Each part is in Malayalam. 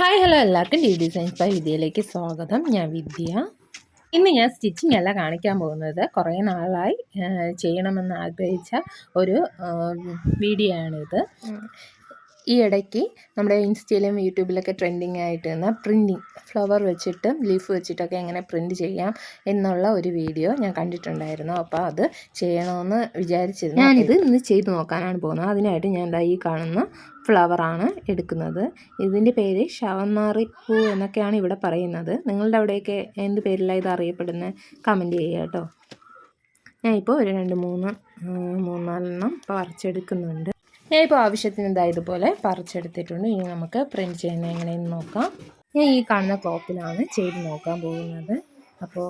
ഹായ് ഹലോ എല്ലാവർക്കും ഡി ഡിസൈൻസ് ബൈ വിദ്യയിലേക്ക് സ്വാഗതം. ഞാൻ വിദ്യ. ഇന്ന് ഞാൻ സ്റ്റിച്ചിങ് അല്ല കാണിക്കാൻ പോകുന്നത് കുറേ നാളായി ചെയ്യണമെന്ന് ആഗ്രഹിച്ച ഒരു വീഡിയോ ആണിത്. ഈ ഇടയ്ക്ക് നമ്മുടെ ഇൻസ്റ്റയിലും യൂട്യൂബിലൊക്കെ ട്രെൻഡിങ് ആയിട്ട് നിന്ന പ്രിന്റിങ് ഫ്ലവർ വെച്ചിട്ടും ലീഫ് വെച്ചിട്ടൊക്കെ എങ്ങനെ പ്രിന്റ് ചെയ്യാം എന്നുള്ള ഒരു വീഡിയോ ഞാൻ കണ്ടിട്ടുണ്ടായിരുന്നു. അപ്പോൾ അത് ചെയ്യണമെന്ന് വിചാരിച്ചിരുന്നു. ഞാനിത് ഇന്ന് ചെയ്ത് നോക്കാനാണ് പോകുന്നത്. അതിനായിട്ട് ഞാൻ എന്താ ഈ കാണുന്ന ഫ്ലവറാണ് എടുക്കുന്നത്. ഇതിന്റെ പേര് ശവന്നാറിപ്പൂ എന്നൊക്കെയാണ് ഇവിടെ പറയുന്നത്. നിങ്ങളുടെ അവിടെയൊക്കെ എന്ത് പേരിലാണ് ഇത് അറിയപ്പെടുന്നത് കമന്റ് ചെയ്യുക കേട്ടോ. ഞാനിപ്പോൾ ഒരു രണ്ട് മൂന്ന് മൂന്നാലെണ്ണം പറിച്ചെടുക്കുന്നുണ്ട്. ഞാനിപ്പോൾ ആവശ്യത്തിന് ഇതാ ഇതുപോലെ പറിച്ചെടുത്തിട്ടുണ്ട്. ഇനി നമുക്ക് പ്രിന്റ് ചെയ്യുന്നത് എങ്ങനെയെന്ന് നോക്കാം. ഞാൻ ഈ കാണുന്ന ക്ലോത്തിലാണ് ചെയ്ത് നോക്കാൻ പോകുന്നത്. അപ്പോൾ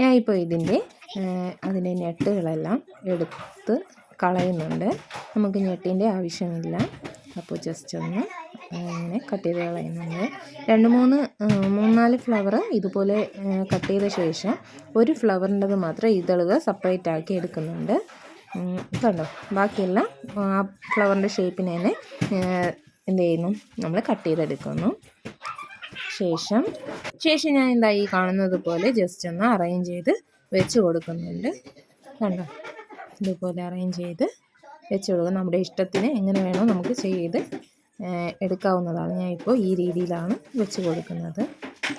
ഞാൻ ഇപ്പോൾ ഇതിന്റെ അതിന്റെ ഞെട്ടുകളെല്ലാം എടുത്ത് കളയുന്നുണ്ട്. നമുക്ക് ഞെട്ടിന്റെ ആവശ്യമില്ല. അപ്പോൾ ജസ്റ്റ് ഒന്ന് ഇങ്ങനെ കട്ട് ചെയ്ത് കളയുന്നുണ്ട്. രണ്ട് മൂന്ന് മൂന്നാൽ ഫ്ലവർ ഇതുപോലെ കട്ട് ചെയ്ത ശേഷം ഒരു ഫ്ലവറിന്റെത് മാത്രം ഇതളുക സെപ്പറേറ്റ് ആക്കി എടുക്കുന്നുണ്ട്. കണ്ടോ ബാക്കിയെല്ലാം ആ ഫ്ലവറിന്റെ ഷേപ്പിനെ തന്നെ എന്ത് ചെയ്യുന്നു? നമ്മൾ കട്ട് ചെയ്തെടുക്കുന്നു. ശേഷം ശേഷം ഞാൻ എന്താ ഈ കാണുന്നത് പോലെ ജസ്റ്റ് ഒന്ന് അറേഞ്ച് ചെയ്ത് വെച്ച് കൊടുക്കുന്നുണ്ട്. കണ്ടോ? ഇതുപോലെ അറേഞ്ച് ചെയ്ത് വെച്ച് കൊടുക്കും നമ്മുടെ ഇഷ്ടത്തിന് എങ്ങനെ വേണോ നമുക്ക് ചെയ്ത് എടുക്കാവുന്നതാണ്. ഞാൻ ഇപ്പോൾ ഈ രീതിയിലാണ് വെച്ച് കൊടുക്കുന്നത്.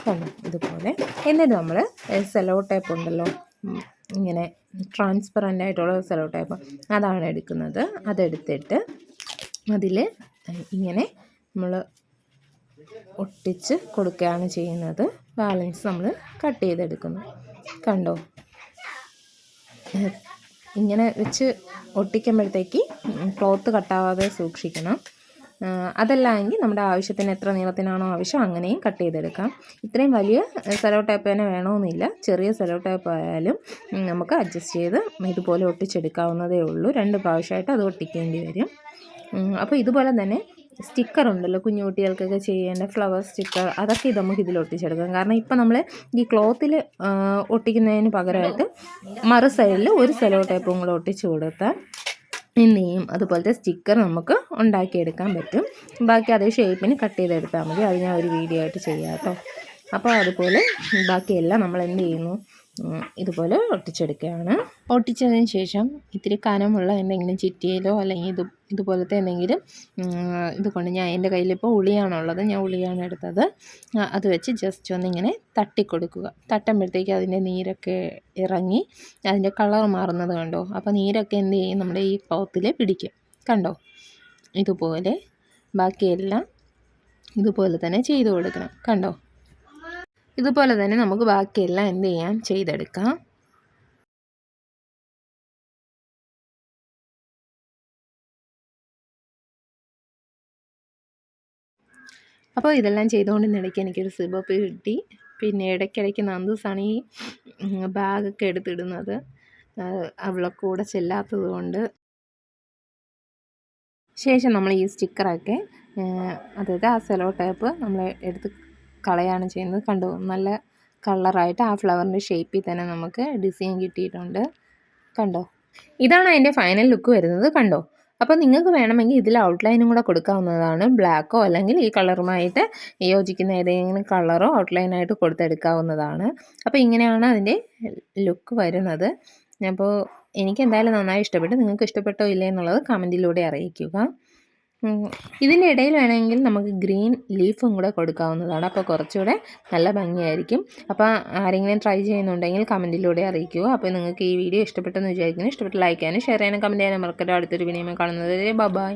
കണ്ടോ? ഇതുപോലെ. എന്നിട്ട് നമ്മൾ സെലോ ടേപ്പ് ഉണ്ടല്ലോ. ഇങ്ങനെ ട്രാൻസ്പെറന്റ് ആയിട്ടുള്ള സെലോ ടൈപ്പ് അതാണ് എടുക്കുന്നത്. അതെടുത്തിട്ട് അതിൽ ഇങ്ങനെ നമ്മൾ ഒട്ടിച്ച് കൊടുക്കുകയാണ് ചെയ്യുന്നത്. ബാലൻസ് നമ്മൾ കട്ട് ചെയ്തെടുക്കുന്നു. കണ്ടോ? ഇങ്ങനെ വെച്ച് ഒട്ടിക്കുമ്പോഴത്തേക്ക് ക്ലോത്ത് കട്ടാവാതെ സൂക്ഷിക്കണം. അതല്ല എങ്കിൽ നമ്മുടെ ആവശ്യത്തിന് എത്ര നീളത്തിനാണോ ആവശ്യം അങ്ങനെയും കട്ട് ചെയ്തെടുക്കാം. ഇത്രയും വലിയ സെലോ ടൈപ്പ് തന്നെ വേണമെന്നില്ല. ചെറിയ സെലോ ടൈപ്പ് ആയാലും നമുക്ക് അഡ്ജസ്റ്റ് ചെയ്ത് ഇതുപോലെ ഒട്ടിച്ചെടുക്കാവുന്നതേ ഉള്ളൂ. രണ്ട് പ്രാവശ്യമായിട്ട് അത് ഒട്ടിക്കേണ്ടി വരും. അപ്പോൾ ഇതുപോലെ തന്നെ സ്റ്റിക്കർ ഉണ്ടല്ലോ കുഞ്ഞു കുട്ടികൾക്കൊക്കെ ചെയ്യേണ്ട ഫ്ലവർ സ്റ്റിക്കർ അതൊക്കെ നമുക്ക് ഇതിൽ ഒട്ടിച്ചെടുക്കാം. കാരണം ഇപ്പം നമ്മൾ ഈ ക്ലോത്തിൽ ഒട്ടിക്കുന്നതിന് പകരമായിട്ട് മറു സൈഡിൽ ഒരു സെലോ ടൈപ്പും കൂടെ ഒട്ടിച്ചു കൊടുത്താൽ ചെയ്യും അതുപോലത്തെ സ്റ്റിക്കർ നമുക്ക് ഉണ്ടാക്കിയെടുക്കാൻ പറ്റും. ബാക്കി അതേ ഷേപ്പിന് കട്ട് ചെയ്തെടുത്താൽ മതി. അത് ഞാൻ ഒരു വീഡിയോ ആയിട്ട് ചെയ്യാം കേട്ടോ. അപ്പോൾ അതുപോലെ ബാക്കിയെല്ലാം നമ്മൾ എന്ത് ചെയ്യുന്നു? ഇതുപോലെ ഒട്ടിച്ചെടുക്കുകയാണ്. ഒട്ടിച്ചതിന് ശേഷം ഇത്തിരി കനമുള്ള എന്തെങ്കിലും ചിറ്റിയിലോ അല്ലെങ്കിൽ ഇത് ഇതുപോലത്തെ എന്തെങ്കിലും ഇതുകൊണ്ട് ഇത് കൊണ്ട് ഞാൻ എന്റെ കയ്യിലിപ്പോൾ ഉളിയാണുള്ളത് ഞാൻ ഉളിയാണ് എടുത്തത്. അത് വെച്ച് ജസ്റ്റ് ഒന്നിങ്ങനെ തട്ടിക്കൊടുക്കുക. തട്ടുമ്പോഴത്തേക്ക് അതിന്റെ നീരൊക്കെ ഇറങ്ങി അതിന്റെ കളർ മാറുന്നത് കണ്ടോ? അപ്പോൾ നീരൊക്കെ എന്ത് ചെയ്യും? നമ്മുടെ ഈ ക്ലോത്തിൽ പിടിക്കും. കണ്ടോ? ഇതുപോലെ ബാക്കിയെല്ലാം ഇതുപോലെ തന്നെ ചെയ്തു കൊടുക്കണം. കണ്ടോ? ഇതുപോലെ തന്നെ നമുക്ക് ബാക്കിയെല്ലാം എന്ത് ചെയ്യാം? ചെയ്തെടുക്കാം. അപ്പോൾ ഇതെല്ലാം ചെയ്തുകൊണ്ടിനിടയ്ക്ക് എനിക്കൊരു സിബപ്പ് കിട്ടി. പിന്നെ ഇടയ്ക്കിടയ്ക്ക് നന്ദൂസാണ് ഈ ബാഗൊക്കെ എടുത്തിടുന്നത്. അവളെ കൂടെ ചെല്ലാത്തത് കൊണ്ട്. ശേഷം നമ്മൾ ഈ സ്റ്റിക്കറൊക്കെ അതായത് ആ സെലോ ടൈപ്പ് നമ്മൾ എടുത്ത് കളയാണ് ചെയ്യുന്നത്. കണ്ടു? നല്ല കളറായിട്ട് ആ ഫ്ലവറിന്റെ ഷേപ്പിൽ തന്നെ നമുക്ക് ഡിസൈൻ കിട്ടിയിട്ടുണ്ട്. കണ്ടോ? ഇതാണ് അതിന്റെ ഫൈനൽ ലുക്ക് വരുന്നത്. കണ്ടോ? അപ്പോൾ നിങ്ങൾക്ക് വേണമെങ്കിൽ ഇതിൽ ഔട്ട്ലൈനും കൂടെ കൊടുക്കാവുന്നതാണ്. ബ്ലാക്കോ അല്ലെങ്കിൽ ഈ കളറുമായിട്ട് യോജിക്കുന്ന ഏതെങ്കിലും കളറോ ഔട്ട്ലൈനായിട്ട് കൊടുത്തെടുക്കാവുന്നതാണ്. അപ്പോൾ ഇങ്ങനെയാണ് അതിന്റെ ലുക്ക് വരുന്നത്. അപ്പോൾ എനിക്ക് എന്തായാലും നന്നായി ഇഷ്ടപ്പെട്ടു. നിങ്ങൾക്ക് ഇഷ്ടപ്പെട്ടോ ഇല്ലേ എന്നുള്ളത് കമന്റിലൂടെ അറിയിക്കുക. ഇതിന്റെ ഇടയിൽ വേണമെങ്കിൽ നമുക്ക് ഗ്രീൻ ലീഫും കൂടെ കൊടുക്കാവുന്നതാണ്. അപ്പോൾ കുറച്ചുകൂടെ നല്ല ഭംഗിയായിരിക്കും. അപ്പോൾ ആരെങ്കിലും ട്രൈ ചെയ്യുന്നുണ്ടെങ്കിൽ കമന്റിലൂടെ അറിയിക്കുക. അപ്പോൾ നിങ്ങൾക്ക് ഈ വീഡിയോ ഇഷ്ടപ്പെട്ടെന്ന് വിചാരിക്കുന്നു. ഇഷ്ടപ്പെട്ട് ലൈക്ക് ചെയ്യാനും ഷെയർ ചെയ്യാനും കമന്റ് ചെയ്യാനും മറക്കരുത്. അടുത്തൊരു വീഡിയോ കാണുന്നത് ബൈ